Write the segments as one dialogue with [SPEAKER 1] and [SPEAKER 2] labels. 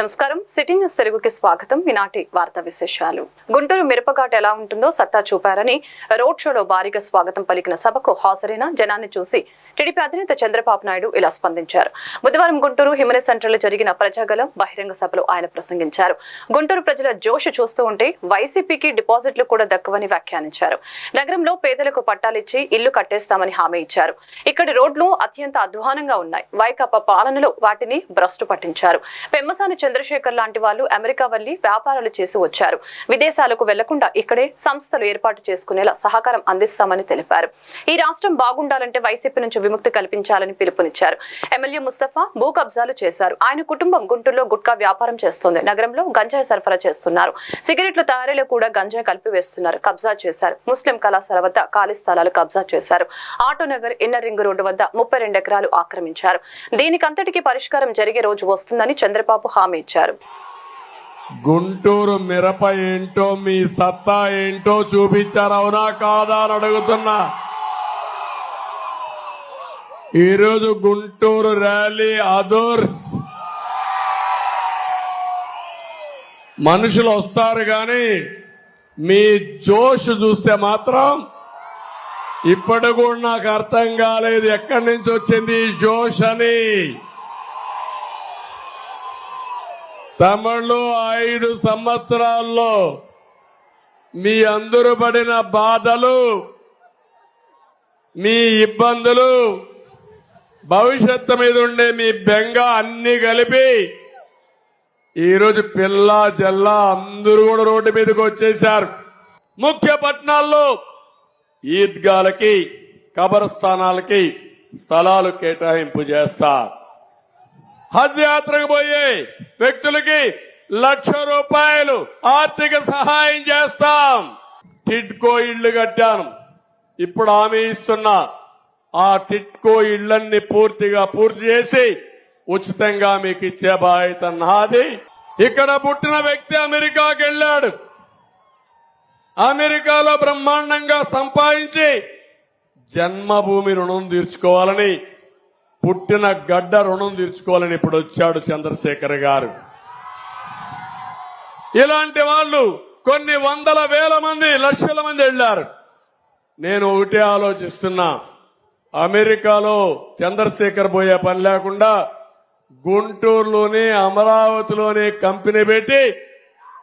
[SPEAKER 1] నమస్కారం. City news తెలుగుకి స్వాగతం. ఈనాటి వార్తా విశేషాలు. గుంటూరు మిరపఘాట్ ఎలా ఉంటుందో సత్తా చూపారని రోడ్ షోలో భారీగా స్వాగతం పలికిన సభకు హాజరైన జనాన్ని చూసి టీడీపీ అధినేత చంద్రబాబు నాయుడు ఇలా స్పందించారు. బుధవారం గుంటూరు హిమనే సెంటర్లో జరిగిన ప్రజాగలం బహిరంగ సభలో ఆయన ప్రసంగించారు. గుంటూరు ప్రజల జోష్ చూస్తూ ఉంటే వైసీపీకి డిపాజిట్లు కూడా దక్కవని వ్యాఖ్యానించారు. నగరంలో పేదలకు పట్టాలిచ్చి ఇల్లు కట్టేస్తామని హామీ ఇచ్చారు. ఇక్కడి రోడ్లు అత్యంత అధ్వానంగా ఉన్నాయి. వైకాపా పాలనలో వాటిని భ్రష్టు పట్టించారు. పెమ్మసాని చంద్రశేఖర్ లాంటి వాళ్ళు అమెరికా వెళ్ళి వ్యాపారాలు చేసి వచ్చారు. విదేశాలకు వెళ్ళకుండా ఇక్కడే సంస్థలు ఏర్పాటు చేసుకునేలా సహకారం అందిస్తామని తెలిపారు. ఈ రాష్ట్రం బాగుండాలంటే వైసీపీ నుంచి విముక్తి కల్పించాలని పిలుపునిచ్చారు. ఎమ్మెల్యే ముస్తఫా భూ కబ్జాలు చేశారు. ఆయన కుటుంబం గుంటూరులో గుట్కా వ్యాపారం చేస్తోంది. నగరంలో గంజాయి సరఫరా చేస్తున్నారు. సిగరెట్ల తయారీలో కూడా గంజాయి కలిపి వేస్తున్నారు కబ్జా చేశారు. ముస్లిం కళాశాల వద్ద ఖాళీ స్థలాలు కబ్జా చేశారు. Auto Nagar inner ring road వద్ద ముప్పై రెండు ఎకరాలు ఆక్రమించారు. దీనికంతటికీ పరిష్కారం జరిగే రోజు వస్తుందని చంద్రబాబు హామీ ఇచ్చారు.
[SPEAKER 2] గుంటూరు మిరప ఏంటో మీ సత్తా ఏంటో చూపించారు. అవునా కాదా అని అడుగుతున్నా. ఈరోజు గుంటూరు ర్యాలీ అదర్స్. మనుషులు వస్తారు కానీ మీ జోష్ చూస్తే మాత్రం ఇప్పటి కూడా నాకు అర్థం కాలేదు. ఎక్కడి నుంచి వచ్చింది ఈ జోష్ అని. తమిళలో ఐదు సంవత్సరాల్లో మీ అందరూ పడిన బాధలు మీ ఇబ్బందులు భవిష్యత్తు మీద ఉండే మీ బెంగ అన్ని కలిపి ఈరోజు పిల్ల జల్ల అందరూ కూడా రోడ్డు మీదకి వచ్చేశారు. ముఖ్య పట్టణాల్లో ఈద్గాలకి కబరస్థానాలకి స్థలాలు కేటాయింపు చేస్తారు హజ్ యాత్రకు పోయే వ్యక్తులకి లక్ష రూపాయలు ఆర్థిక సహాయం చేస్తాం. టిడ్కో ఇళ్ళు కట్టాను. ఇప్పుడు హామీ ఇస్తున్నా. ఆ టిట్కో ఇళ్ళన్నీ పూర్తిగా పూర్తి చేసి ఉచితంగా మీకు ఇచ్చే బాధ్యత నాది. ఇక్కడ పుట్టిన వ్యక్తి అమెరికాకి వెళ్ళాడు. అమెరికాలో బ్రహ్మాండంగా సంపాదించి జన్మభూమి రుణం తీర్చుకోవాలని పుట్టిన గడ్డ రుణం తీర్చుకోవాలని ఇప్పుడు వచ్చాడు చంద్రశేఖర్ గారు. ఇలాంటి వాళ్ళు కొన్ని వందల వేల మంది లక్షల మంది వెళ్ళారు. నేను ఒకటే ఆలోచిస్తున్నా. అమెరికాలో చంద్రశేఖర్ పోయే పని లేకుండా గుంటూరులోని అమరావతిలోని కంపెనీ పెట్టి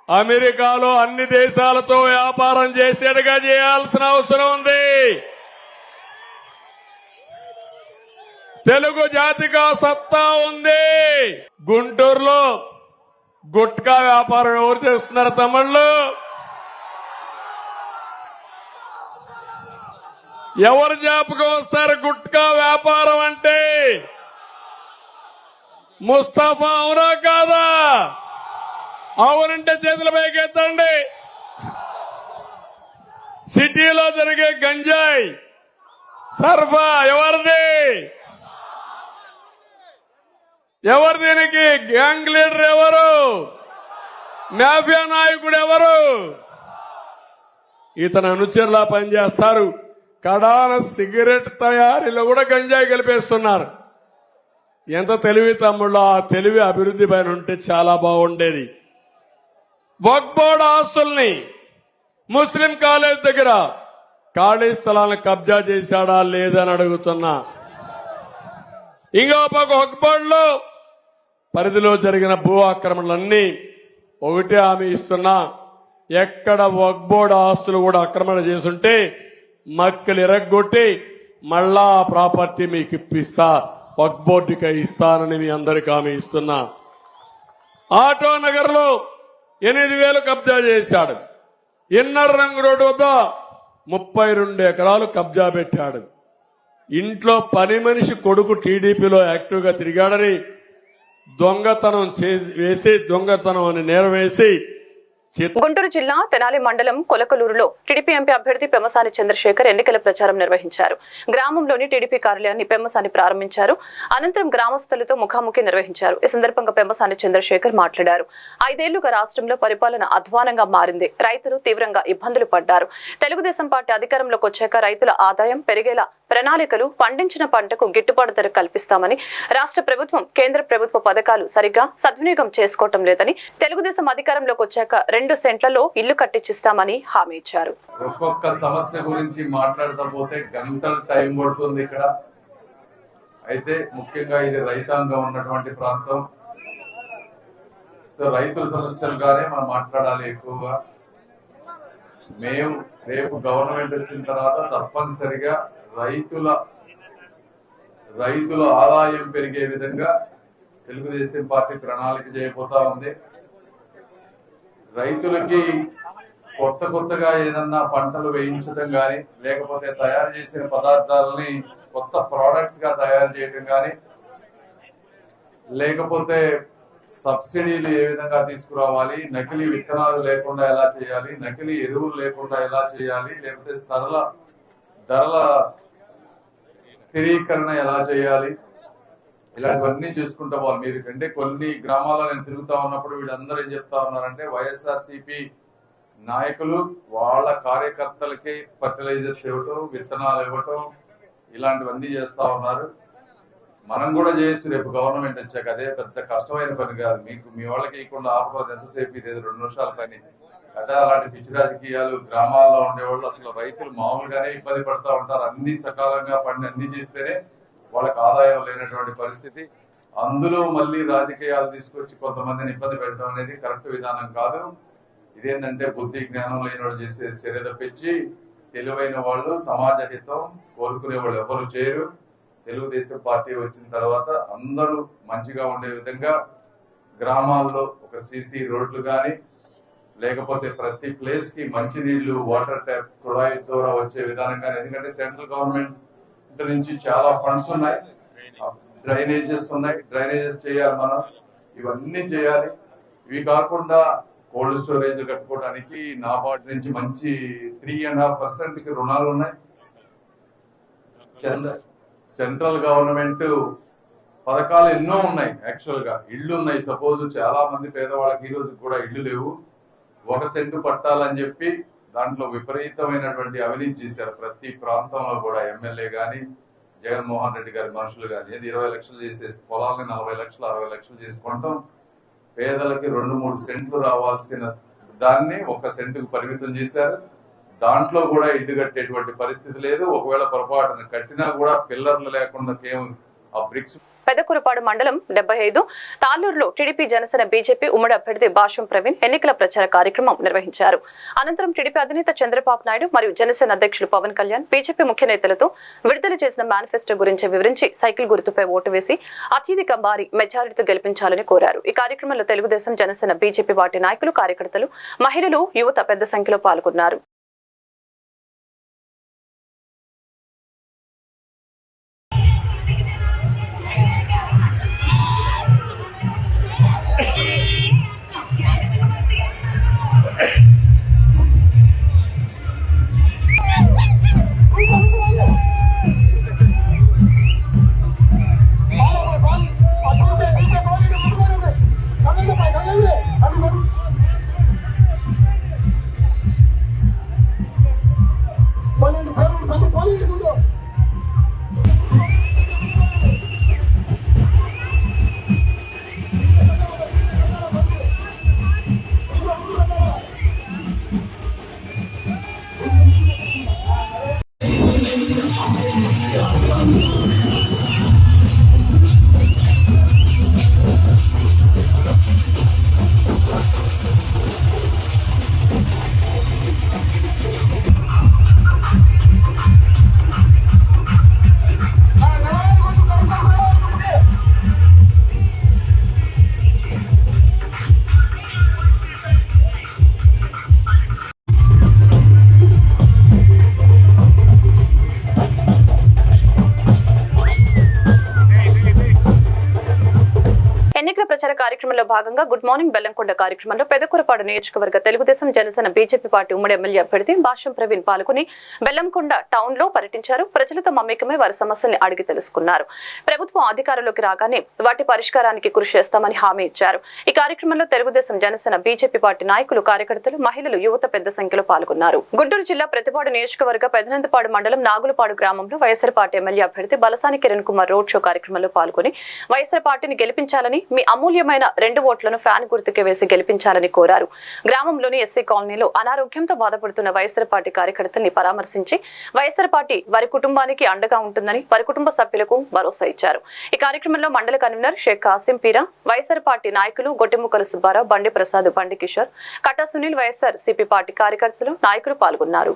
[SPEAKER 2] అమెరికాలో అన్ని దేశాలతో వ్యాపారం చేసేట్టుగా చేయాల్సిన అవసరం ఉంది. తెలుగు జాతిగా సత్తా ఉంది. గుంటూరులో గుట్కా వ్యాపారం ఎవరు చేస్తున్నారు తమిళ్ళు ఎవరు జ్ఞాపకం వస్తారు? గుట్కా వ్యాపారం అంటే? ముస్తఫా అవునా కాదా? అవునంటే చేతుల పైకెత్తండి. సిటీలో జరిగే గంజాయి సర్ఫా ఎవరిది? ఎవరు దీనికి గ్యాంగ్ లీడర్ ఎవరు? మాఫియా నాయకుడు ఎవరు? ఇతను అనుచరులా పనిచేస్తారు. కడాన సిగరెట్ తయారీలో కూడా గంజాయి కలిపేస్తున్నారు. ఎంత తెలివి తమ్ముళ్ళు ఆ తెలివి అభివృద్ధి పైన ఉంటే చాలా బాగుండేది. వక్బోర్డ్ ఆస్తుల్ని ముస్లిం కాలేజ్ దగ్గర ఖాళీ స్థలాన్ని కబ్జా చేశాడా లేదని అడుగుతున్నా. ఇంకో పక్క వక్బోర్డులో పరిధిలో జరిగిన భూ ఆక్రమణలన్నీ ఒకటే హామీ ఇస్తున్నా. ఎక్కడ వక్బోర్డ్ ఆస్తులు కూడా ఆక్రమణ చేసుంటే మక్కలు ఎరగొట్టి మళ్ళా ఆ ప్రాపర్టీ మీకు ఇప్పిస్తా. వక్బోర్డుకి ఇస్తానని మీ అందరికి ఆమె ఇస్తున్నా. ఆటో నగర్లో ఎనిమిది వేలు కబ్జా చేశాడు. ఇన్నర్ రంగు రోడ్డు వద్ద ముప్పై రెండు ఎకరాలు కబ్జా పెట్టాడు. ఇంట్లో పని మనిషి కొడుకు టీడీపీలో యాక్టివ్గా తిరిగాడని దొంగతనం చేసి వేసి దొంగతనం అని నేరం వేసి
[SPEAKER 1] గుంటూరు జిల్లా తెనాలి మండలం కొలకలూరులో టీడీపీ ఎంపీ అభ్యర్థి పెమ్మసాని చంద్రశేఖర్ ఎన్నికల ప్రచారం నిర్వహించారు. గ్రామంలోని టీడీపీ కార్యాలయాన్ని పెమ్మసాని ప్రారంభించారు. అనంతరం గ్రామస్తులతో ముఖాముఖి నిర్వహించారు. ఈ సందర్భంగా పెమ్మసాని చంద్రశేఖర్ మాట్లాడారు. ఐదేళ్ళుగా రాష్ట్రంలో పరిపాలన అధ్వానంగా మారింది. రైతులు తీవ్రంగా ఇబ్బందులు పడ్డారు. తెలుగుదేశం పార్టీ అధికారంలోకి వచ్చాక రైతుల ఆదాయం పెరిగేలా ప్రణాళికలు పండించిన పంటకు గిట్టుబాటు ధర కల్పిస్తామని రాష్ట్ర ప్రభుత్వం కేంద్ర ప్రభుత్వ పథకాలు సరిగ్గా సద్వినియోగం చేసుకోవటం లేదని తెలుగుదేశం అధికారంలోకి వచ్చాక రెండు సెంట్లలో ఇల్లు కట్టించిస్తామని హామీ ఇచ్చారు.
[SPEAKER 3] ఒక్కొక్క సమస్య గురించి మాట్లాడతా పోతే గంటల టైం పడుతుంది ఇక్కడ. అయితే ముఖ్యంగా ఇది రైతాంగం ఉన్నటువంటి ప్రాంతం. సో రైతుల సమస్యలుగానే మనం మాట్లాడాలి ఎక్కువగా. మేము రేపు గవర్నమెంట్ వచ్చిన తర్వాత తప్పనిసరిగా రైతుల రైతుల ఆదాయం పెరిగే విధంగా తెలుగుదేశం పార్టీ ప్రణాళిక చేయబోతా ఉంది. రైతులకి కొత్త కొత్తగా ఏదన్నా పంటలు వేయించడం కానీ లేకపోతే తయారు చేసిన పదార్థాలని కొత్త ప్రోడక్ట్స్గా తయారు చేయడం కానీ లేకపోతే సబ్సిడీలు ఏ విధంగా తీసుకురావాలి నకిలీ విత్తనాలు లేకుండా ఎలా చేయాలి నకిలీ ఎరువులు లేకుండా ఎలా చేయాలి లేకపోతే ధరల ధరల స్థిరీకరణ ఎలా చేయాలి? ఇలాంటివన్నీ చూసుకుంటా పోవాలి. మీరు అంటే కొన్ని గ్రామాల్లో నేను తిరుగుతా ఉన్నప్పుడు వీళ్ళందరూ ఏం చెప్తా ఉన్నారంటే వైఎస్ఆర్సిపి నాయకులు వాళ్ళ కార్యకర్తలకి ఫర్టిలైజర్స్ ఇవ్వటం విత్తనాలు ఇవ్వటం ఇలాంటివన్నీ చేస్తా ఉన్నారు. మనం కూడా చేయొచ్చు. రేపు గవర్నమెంట్ వచ్చాక అదే పెద్ద కష్టమైన పని కాదు. మీకు మీ వాళ్ళకి ఇవ్వకుండా ఆపకపోతే ఎంతసేపు ఇది? రెండు నిమిషాల పని. అదే అలాంటి పిచ్చి రాజకీయాలు గ్రామాల్లో ఉండేవాళ్ళు అసలు రైతులు మామూలుగానే ఇబ్బంది పడతా ఉంటారు. అన్ని సకాలంగా పండి అన్ని చేస్తేనే వాళ్ళకి ఆదాయం లేనటువంటి పరిస్థితి. అందులో మళ్ళీ రాజకీయాలు తీసుకొచ్చి కొంతమందిని ఇబ్బంది పెట్టడం అనేది కరెక్ట్ విధానం కాదు. ఇదేంటంటే బుద్ధి జ్ఞానం లేని వాళ్ళు చేసే చర్య తప్పించి తెలివైన వాళ్ళు సమాజ హితం కోరుకునే వాళ్ళు ఎవరు చేయరు. తెలుగుదేశం పార్టీ వచ్చిన తర్వాత అందరూ మంచిగా ఉండే విధంగా గ్రామాల్లో ఒక సీసీ రోడ్లు కానీ లేకపోతే ప్రతి ప్లేస్కి మంచి నీళ్ళు వాటర్ ట్యాప్ కుళాయి ద్వారా వచ్చే విధానం కానీ ఎందుకంటే సెంట్రల్ గవర్నమెంట్ నుంచి చాలా ఫండ్స్ ఉన్నాయి. డ్రైనేజెస్ ఉన్నాయి. డ్రైనేజెస్ చేయాలి మనం. ఇవన్నీ చేయాలి. ఇవి కాకుండా కోల్డ్ స్టోరేజ్ కట్టుకోవడానికి నాబార్డ్ నుంచి మంచి త్రీ అండ్ హాఫ్ పర్సెంట్కి రుణాలు ఉన్నాయి. సెంట్రల్ గవర్నమెంట్ పథకాలు ఎన్నో ఉన్నాయి యాక్చువల్గా. ఇళ్ళు ఉన్నాయి. సపోజ్ చాలా మంది పేదవాళ్ళకి ఈ రోజు కూడా ఇళ్ళు లేవు. ఒక సెంటు పట్టాలని చెప్పి దాంట్లో విపరీతమైనటువంటి అవినీతి చేశారు. ప్రతి ప్రాంతంలో కూడా ఎమ్మెల్యే గాని జగన్మోహన్ రెడ్డి గారి మనుషులు కానీ ఏది ఇరవై లక్షలు చేసే పొలాలని నలభై లక్షలు అరవై లక్షలు చేసుకుంటాం. పేదలకి రెండు మూడు సెంట్లు రావాల్సిన దాన్ని ఒక సెంటుకు పరిమితం చేశారు. దాంట్లో కూడా ఇల్లు కట్టేటువంటి పరిస్థితి లేదు. ఒకవేళ పొరపాటున కట్టినా కూడా పిల్లర్లు లేకుండా కేవలం ఆ బ్రిక్స్
[SPEAKER 1] పెదకురపాడు మండలం డెబ్బై ఐదు. తాళ్ళూరులో టీడీపీ జనసేన బీజేపీ ఉమ్మడి అభ్యర్థి భాషం ప్రవీణ్ ఎన్నికల ప్రచార కార్యక్రమం నిర్వహించారు. అనంతరం టీడీపీ అధినేత చంద్రబాబు నాయుడు మరియు జనసేన అధ్యక్షులు పవన్ కళ్యాణ్ బీజేపీ ముఖ్య నేతలతో విడుదల చేసిన మేనిఫెస్టో గురించి వివరించి సైకిల్ గుర్తుపై ఓటు వేసి అత్యధిక భారీ మెజారిటీతో గెలిపించాలని కోరారు. ఈ కార్యక్రమంలో తెలుగుదేశం జనసేన బీజేపీ పార్టీ నాయకులు కార్యకర్తలు మహిళలు యువత పెద్ద సంఖ్యలో పాల్గొన్నారు. Lord. భాగంగా గుడ్ మార్నింగ్ బెల్లంకొండ కార్యక్రమంలో పెదకూరపాడు నియోజకవర్గ తెలుగుదేశం జనసేన బీజేపీ పార్టీ ఉమ్మడి ఎమ్మెల్యే అభ్యర్థి భాష్యం ప్రవీణ్ పాల్గొని బెల్లంకొండ టౌన్లో పర్యటించారు. ప్రజలతో మమేకమై వారి సమస్యల్ని అడిగి తెలుసుకున్నారు. ప్రభుత్వం అధికారంలోకి రాగానే వాటి పరిష్కారానికి కృషి చేస్తామని హామీ ఇచ్చారు. ఈ కార్యక్రమంలో తెలుగుదేశం జనసేన బీజేపీ పార్టీ నాయకులు కార్యకర్తలు మహిళలు యువత పెద్ద సంఖ్యలో పాల్గొన్నారు. గుంటూరు జిల్లా ప్రతిపాడు నియోజకవర్గ పెదనందపాడు మండలం నాగులపాడు గ్రామంలో వైఎస్ఆర్ పార్టీ ఎమ్మెల్యే అభ్యర్థి బలసాని కిరణ్ కుమార్ రోడ్ షో కార్యక్రమంలో పాల్గొని వైఎస్ఆర్ పార్టీని గెలిపించాలని మీ అమూల్యమైన రెండు ఓట్లను ఫ్యాన్ గుర్తుకే వేసి గెలిపించాలని కోరారు. గ్రామంలోని ఎస్సీ కాలనీలో అనారోగ్యంతో బాధపడుతున్న వైఎస్ఆర్ పార్టీ కార్యకర్తల్ని పరామర్శించి వైఎస్ఆర్ పార్టీ వారి కుటుంబానికి అండగా ఉంటుందని వారి కుటుంబ సభ్యులకు భరోసా ఇచ్చారు. ఈ కార్యక్రమంలో మండల convener Sheikh Kasim Peera YSR party నాయకులు Gottemukkala Subbarao Bandi Prasad Bandi Kishore Kata Sunil YSR CP party కార్యకర్తలు నాయకులు పాల్గొన్నారు.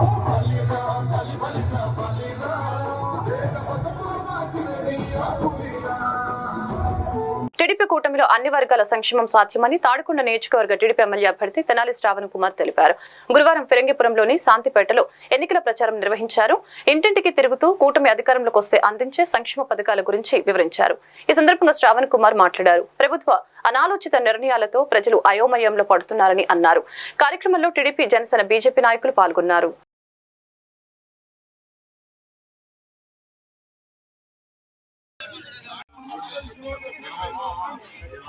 [SPEAKER 1] టీడీపీ కూటమిలో అన్ని వర్గాల సంక్షేమం సాధ్యమని తాడికొండ నియోజకవర్గ టీడీపీ ఎమ్మెల్యే అభ్యర్థి తెనాలి శ్రావణ్ కుమార్ తెలిపారు. గురువారం ఫిరంగిపురంలోని శాంతిపేటలో ఎన్నికల ప్రచారం నిర్వహించారు. ఇంటింటికి తిరుగుతూ కూటమి అధికారంలోకి వస్తే అందించే సంక్షేమ పథకాల గురించి వివరించారు. ఈ సందర్భంగా శ్రావణ్ కుమార్ మాట్లాడారు. ప్రభుత్వ అనాలోచిత నిర్ణయాలతో ప్రజలు అయోమయంలో పడుతున్నారని అన్నారు. కార్యక్రమంలో టీడీపీ జనసేన బీజేపీ నాయకులు పాల్గొన్నారు.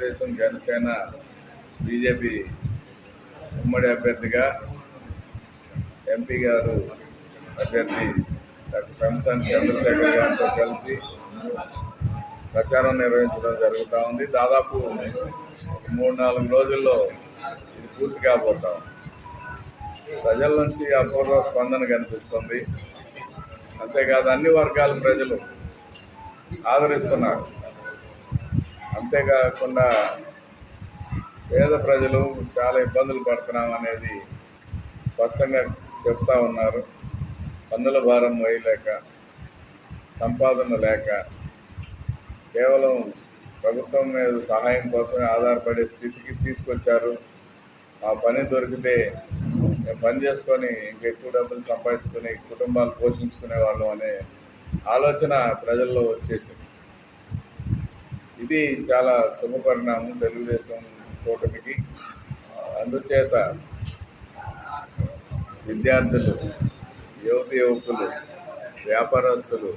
[SPEAKER 4] తెలుగుదేశం జనసేన బీజేపీ ఉమ్మడి అభ్యర్థిగా ఎంపీ గారు అభ్యర్థి డాక్టర్ పెంసాని చంద్రశేఖర్ గారితో కలిసి ప్రచారం నిర్వహించడం జరుగుతూ ఉంది. దాదాపు మూడు నాలుగు రోజుల్లో ఇది పూర్తి కాబోతాం ప్రజల నుంచి అపూర్వ స్పందన కనిపిస్తుంది. అంతేకాదు అన్ని వర్గాల ప్రజలు ఆదరిస్తున్నారు. అంతేకాకుండా పేద ప్రజలు చాలా ఇబ్బందులు పడుతున్నాం అనేది స్పష్టంగా చెప్తా ఉన్నారు. పన్నుల భారం వేయలేక సంపాదన లేక కేవలం ప్రభుత్వం మీద సహాయం కోసమే ఆధారపడే స్థితికి తీసుకొచ్చారు. ఆ పని దొరికితే మేము పని చేసుకొని ఇంకా ఎక్కువ డబ్బులు సంపాదించుకొని కుటుంబాలు పోషించుకునే వాళ్ళం అనే ఆలోచన ప్రజల్లో వచ్చేసింది. ఇది చాలా శుభపరిణామం తెలుగుదేశం కూటమికి. అందుచేత విద్యార్థులు యువతి యువకులు వ్యాపారస్తులు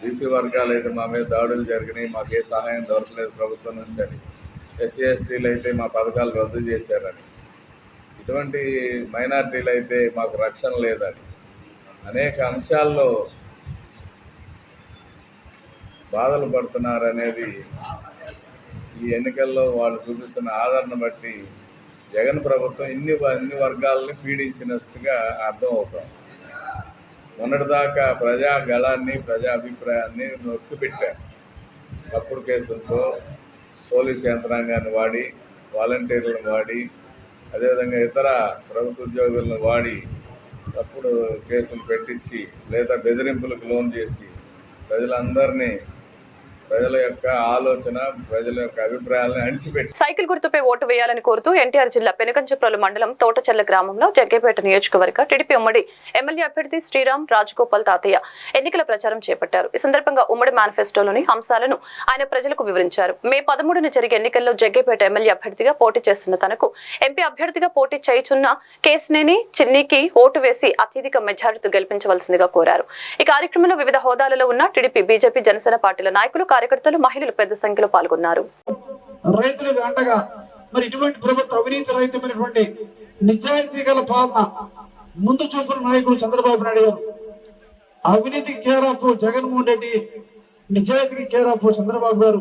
[SPEAKER 4] బీసీ వర్గాలు అయితే మా మీద దాడులు జరిగినాయి మాకు ఏ సహాయం దొరకలేదు ప్రభుత్వం నుంచి అని. ఎస్సీ ఎస్టీలు అయితే మా పథకాలు రద్దు చేశారని. ఇటువంటి మైనార్టీలు అయితే మాకు రక్షణ లేదని. అనేక అంశాల్లో బాధలు పడుతున్నారనేది ఈ ఎన్నికల్లో వాళ్ళు చూపిస్తున్న ఆదరణ బట్టి జగన్ ప్రభుత్వం ఇన్ని అన్ని వర్గాలని పీడించినట్టుగా అర్థం అవుతాం మొన్నటిదాకా ప్రజా గళాన్ని ప్రజా అభిప్రాయాన్ని నొక్కిపెట్టారు. తప్పుడు కేసులతో పోలీస్ యంత్రాంగాన్ని వాడి వాలంటీర్లను వాడి అదేవిధంగా ఇతర ప్రభుత్వ ఉద్యోగులను వాడి తప్పుడు కేసులు పెట్టించి లేదా బెదిరింపులకు లోన్ చేసి ప్రజలందరినీ ప్రజల యొక్క ఆలోచన ప్రజల యొక్క అభిప్రాయాలను అణిచిపెట్టి.
[SPEAKER 1] సైకిల్ గుర్తుపై ఓటు వేయాలని కోరుతూ ఎన్టీఆర్ జిల్లా పెనుగంచుప్రోలు మండలం తోటచెల్ల గ్రామంలో జగ్గేపేట నియోజకవర్గ టీడీపీ ఉమ్మడి ఎమ్మెల్యే అభ్యర్థి శ్రీరామ్ రాజగోపాల్ తాతయ్య ఎన్నికల ప్రచారం చేపట్టారు. ఈ సందర్భంగా ఉమ్మడి మేనిఫెస్టోలోని అంశాలను ఆయన ప్రజలకు వివరించారు. మే పదమూడున జరిగే ఎన్నికల్లో జగ్గేపేట ఎమ్మెల్యే అభ్యర్థిగా పోటీ చేస్తున్న తనకు ఎంపీ అభ్యర్థిగా పోటీ చేయుచున్న కేసినేని చిన్నికి ఓటు వేసి అత్యధిక మెజారిటీ గెలిపించవలసిందిగా కోరారు. ఈ కార్యక్రమంలో వివిధ హోదాలలో ఉన్న టీడీపీ బీజేపీ జనసేన పార్టీల నాయకులు కార్యకర్తలు మహిళలు పెద్ద సంఖ్యలో పాల్గొన్నారు.
[SPEAKER 5] రైతులకు అండగా మరి ఇటువంటి ప్రభుత్వ అవినీతి రహితమైనటువంటి నిజాయితీ గల పాలన ముందు చూపుల నాయకుడు చంద్రబాబు నాయుడు గారు. అవినీతికి కేరాపు జగన్మోహన్ రెడ్డి నిజాయితీకి కేరాపు చంద్రబాబు గారు.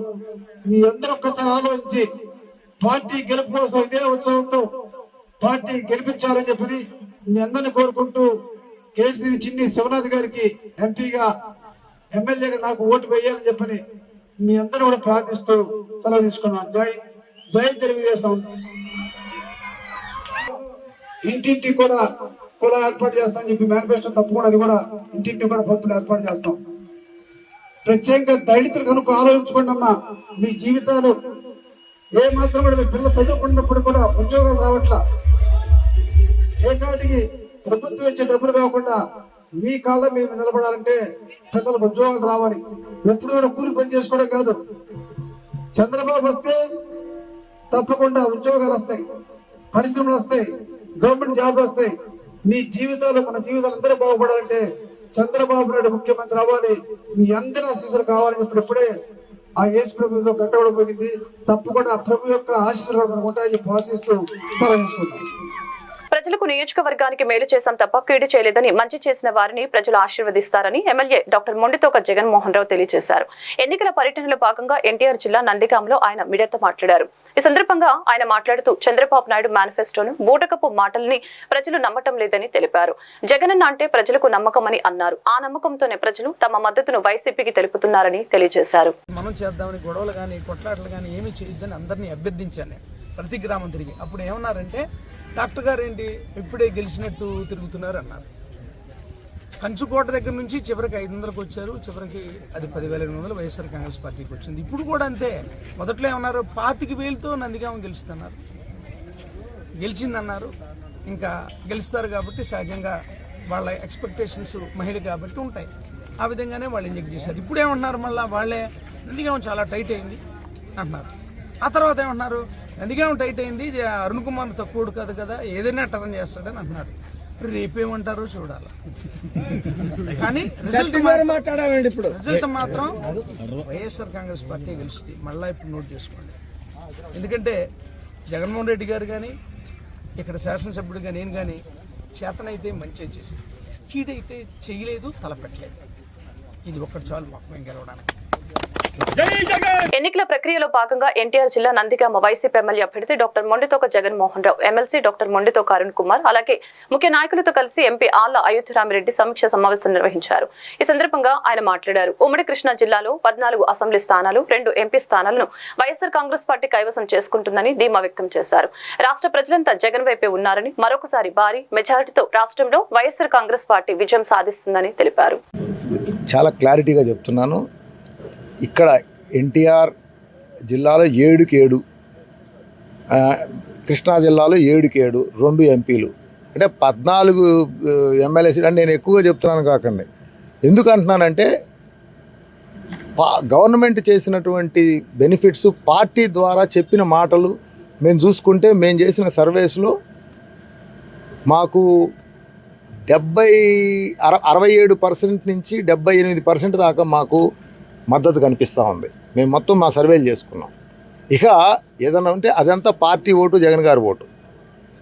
[SPEAKER 5] మీ అందరూ ఒక్కసారి ఆలోచించి పార్టీ గెలుపు కోసం ఇదే ఉత్సవంతో పార్టీ గెలిపించాలని చెప్పని మీ అందరిని కోరుకుంటూ కేసీ చిన్ని శివనాథ్ గారికి ఎంపీగా ఎమ్మెల్యేగా నాకు ఓటు వేయాలని చెప్పని మీ అందరూ కూడా ప్రార్థిస్తూ సెలవు తీసుకున్నాం జై జై తెలుగుదేశం. ఇంటింటి కూడా కుల ఏర్పాటు చేస్తామని చెప్పి మేనిఫెస్టో తప్పకుండా అది కూడా ఇంటింటి కూడా పంపులు ఏర్పాటు చేస్తాం. ప్రత్యేకంగా దళితులు కనుక ఆలోచించుకోండి అమ్మా మీ జీవితాలు ఏ మాత్రం కూడా మీ పిల్లలు చదువుకున్నప్పుడు కూడా ఉద్యోగాలు రావట్లా. ఏ కాటికి ప్రభుత్వం ఇచ్చే డబ్బులు కాకుండా మీ కాళ్ళ మీద నిలబడాలంటే పిల్లలకు ఉద్యోగాలు రావాలి. ఎప్పుడు కూడా కూలి పని చేసుకోవడం కాదు. చంద్రబాబు వస్తే తప్పకుండా ఉద్యోగాలు వస్తాయి పరిశ్రమలు వస్తాయి గవర్నమెంట్ జాబ్లు వస్తాయి. మీ జీవితాలు మన జీవితాలు అందరూ బాగుపడాలంటే చంద్రబాబు నాయుడు ముఖ్యమంత్రి అవ్వాలి. మీ అందరి ఆశీస్సులు కావాలని చెప్పినప్పుడే ఆ యేసు ప్రభుత్వంలో గట్టవడం పోయింది తప్పకుండా ఆ ప్రభు యొక్క ఆశీస్సులు మనకు ఉంటాయని ఆశిస్తూ
[SPEAKER 1] ప్రజలకు నియోజకవర్గానికి మేలు చేశాం తప్ప కీడు చేయలేదని మంచి చేసిన వారిని ప్రజలు ఆశీర్వదిస్తారని ఎమ్మెల్యే డాక్టర్ మొండితోక జగన్మోహన్ రావు తెలియజేశారు. ఎన్నికల పర్యటనలో భాగంగా ఎన్టీఆర్ జిల్లా నందిగాంలో ఆయన మీడియాతో మాట్లాడారు. ఈ సందర్భంగా ఆయన మాట్లాడుతూ చంద్రబాబు నాయుడు మేనిఫెస్టోను బూటకపు మాటల్ని ప్రజలు నమ్మటం లేదని తెలిపారు. జగనన్న అంటే ప్రజలకు నమ్మకమని అన్నారు. ఆ నమ్మకంతోనే ప్రజలు తమ మద్దతును వైసీపీకి తెలుపుతున్నారని తెలియజేశారు.
[SPEAKER 6] మనం చేద్దామని గొడవలు కానీ కొట్లాటలు కానీ చేయొద్దని అందరినీ అభ్యర్థించాను ప్రతి గ్రామం తిరిగి. అప్పుడు ఏమన్నారంటే డాక్టర్ గారు ఏంటి ఇప్పుడే గెలిచినట్టు తిరుగుతున్నారు అన్నారు కంచుకోట దగ్గర నుంచి చివరికి ఐదు వందలకు వచ్చారు. చివరికి అది పదివేల ఎనిమిది వందలు వైఎస్ఆర్ కాంగ్రెస్ పార్టీకి వచ్చింది. ఇప్పుడు కూడా అంతే. మొదట్లో ఏమన్నారు? పాతిక వేలతో నందిగామ గెలుస్తున్నారు గెలిచిందన్నారు. ఇంకా గెలుస్తారు కాబట్టి సహజంగా వాళ్ళ ఎక్స్పెక్టేషన్స్ మహిళ కాబట్టి ఉంటాయి. ఆ విధంగానే వాళ్ళు ఇంజెక్ట్ చేశారు. ఇప్పుడు మళ్ళీ వాళ్ళే నందిగామ చాలా టైట్ అయింది అంటున్నారు. ఆ తర్వాత ఏమంటున్నారు? నందిగామ టైట్ అయింది. అరుణ్ కుమార్ తక్కువడు కాదు కదా ఏదైనా టర్న్ చేస్తాడని అంటున్నారు. రేపేమంటారో చూడాలి. కానీ రిజల్ట్ మాట్లాడాలండి ఇప్పుడు. రిజల్ట్ మాత్రం వైఎస్ఆర్ కాంగ్రెస్ పార్టీ గెలుస్తుంది మళ్ళీ ఇప్పుడు నోట్ చేసుకోండి. ఎందుకంటే జగన్మోహన్ రెడ్డి గారు కానీ ఇక్కడ శాసనసభ్యుడిగా నేను కానీ చేతనైతే మంచి చేసి కీడైతే చేయలేదు తలపెట్టలేదు. ఇది ఒక్కటి చాలు మాకు మేము గెలవడానికి.
[SPEAKER 1] ఎన్నికల ప్రక్రియలో భాగంగా ఎన్టీఆర్ జిల్లా నందిగామ వైసీపీ ఎమ్మెల్యే అభ్యర్థి doctor Monditoka Jaganmohan Rao MLC doctor Monditoka Arun Kumar అలాగే ముఖ్య నాయకులతో కలిసి ఎంపీ ఆళ్ళ అయోధ్యరామిరెడ్డి సమీక్ష సమావేశం నిర్వహించారు. ఈ సందర్భంగా ఆయన మాట్లాడారు. ఉమ్మడి కృష్ణా జిల్లాలో పద్నాలుగు అసెంబ్లీ స్థానాలు రెండు ఎంపీ స్థానాలను వైఎస్ఆర్ కాంగ్రెస్ పార్టీ కైవసం చేసుకుంటుందని ధీమా వ్యక్తం చేశారు. రాష్ట్ర ప్రజలంతా జగన్ వైపే ఉన్నారని మరొకసారి భారీ మెజారిటీతో రాష్ట్రంలో వైఎస్ఆర్ కాంగ్రెస్ పార్టీ విజయం సాధిస్తుందని తెలిపారు.
[SPEAKER 7] చాలా క్లారిటీగా చెప్తున్నాను. ఇక్కడ ఎన్టీఆర్ జిల్లాలో ఏడుకి ఏడు కృష్ణా జిల్లాలో ఏడుకి ఏడు రెండు ఎంపీలు. అంటే పద్నాలుగు ఎమ్మెల్యే సీట్లు అంటే నేను ఎక్కువగా చెప్తున్నాను కాకండి. ఎందుకు అంటున్నానంటే పా గవర్నమెంట్ చేసినటువంటి బెనిఫిట్స్ పార్టీ ద్వారా చెప్పిన మాటలు మేము చూసుకుంటే మేము చేసిన సర్వేస్లో మాకు డెబ్బై అర అరవై ఏడు పర్సెంట్ నుంచి డెబ్బై ఎనిమిది పర్సెంట్ దాకా మాకు మద్దతు కనిపిస్తూ ఉంది. మేము మొత్తం మా సర్వేలు చేసుకున్నాం. ఇక ఏదన్నా ఉంటే అదంతా పార్టీ ఓటు జగన్ గారి ఓటు.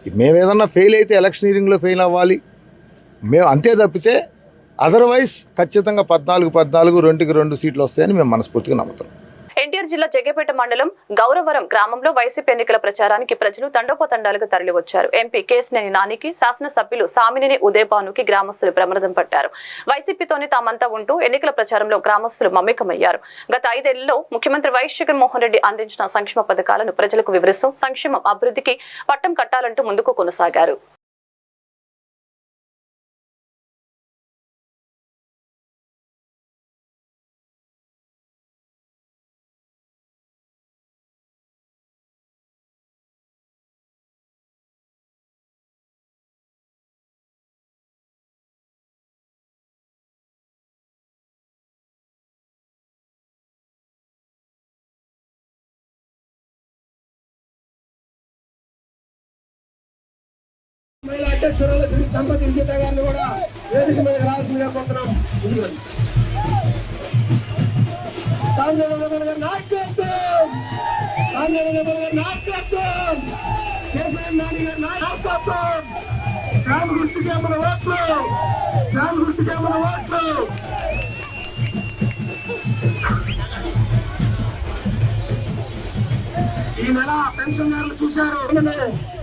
[SPEAKER 7] మేము ఏదన్నా ఫెయిల్ అయితే ఎలక్షనీరింగ్లో ఫెయిల్ అవ్వాలి. మేము అంతే తప్పితే అదర్వైజ్ ఖచ్చితంగా పద్నాలుగు పద్నాలుగు రెండుకి రెండు సీట్లు వస్తాయని మేము మనస్ఫూర్తిగా నమ్ముతున్నాం.
[SPEAKER 1] ఎన్టీఆర్ జిల్లా జగ్గపేట మండలం గౌరవరం గ్రామంలో వైసీపీ ఎన్నికల ప్రచారానికి ప్రజలు తండోపతండాలుగా తరలివచ్చారు. ఎంపీ కేసినేని నానికి శాసనసభ్యులు సామినేని ఉదయభానుకి గ్రామస్తులు ప్రమాదం పట్టారు. వైసీపీతోనే తామంతా ఉంటూ ఎన్నికల ప్రచారంలో గ్రామస్తులు మమేకమయ్యారు. గత ఐదేళ్ళలో ముఖ్యమంత్రి వైఎస్ జగన్మోహన్ రెడ్డి అందించిన సంక్షేమ పథకాలను ప్రజలకు వివరిస్తూ సంక్షేమం అభివృద్ధికి పట్టం కట్టాలంటూ ముందుకు కొనసాగారు.
[SPEAKER 8] మహిళా అధ్యక్షురాలు శ్రీ సంపతి విజేత గారిని కూడా వేదిక మీద రావాల్సిందిగా కోరుతున్నాం. ఇదిగోండి. గారి నాయకత్వం! సాంబశివరావు గారి నాయకత్వం! కేశవ నాని గారి నాయకత్వం! ఫ్యాన్ గుర్తుకే మన ఓట్లు! ఫ్యాన్ గుర్తుకే మన ఓట్లు! ఈ నెల పెన్షన్దారులు చూశారు.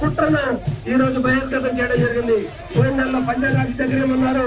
[SPEAKER 8] కుట్రలు ఈ రోజు బహిర్గతం చేయడం జరిగింది. పోయిన నెలలో పంచాయతీ దగ్గర ఉన్నారు.